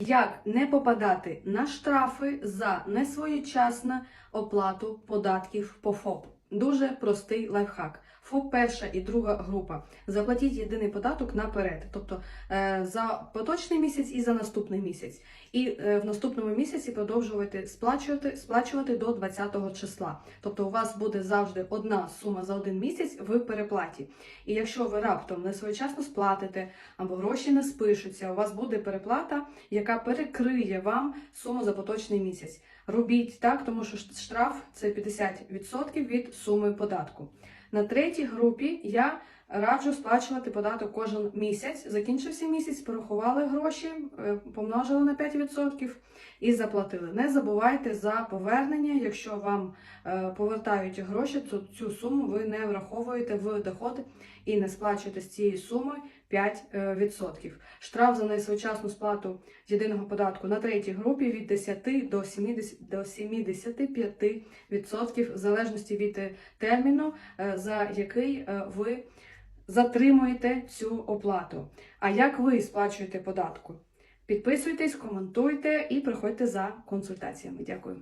Як не попадати на штрафи за несвоєчасну оплату податків по ФОП? Дуже простий лайфхак. ФОП перша і друга група. Заплатіть єдиний податок наперед, тобто е, за поточний місяць і за наступний місяць. І е, в наступному місяці продовжувати сплачувати, сплачувати до 20 числа. Тобто у вас буде завжди одна сума за один місяць в переплаті. І якщо ви раптом не своєчасно сплатите або гроші не спишуться, у вас буде переплата, яка перекриє вам суму за поточний місяць. Робіть так, тому що штраф це 50% від суми податку. На третій групі я раджу сплачувати податок кожен місяць. Закінчився місяць, порахували гроші, е, помножили на 5% і заплатили. Не забувайте за повернення. Якщо вам е, повертають гроші, то цю суму ви не враховуєте в доходи і не сплачуєте з цієї суми 5%. Штраф за несвоєчасну сплату єдиного податку на третій групі від 10 до 70 до 75% в залежності від е, терміну, е, за який е, ви затримуєте цю оплату. А як ви сплачуєте податку? Підписуйтесь, коментуйте і приходьте за консультаціями. Дякую.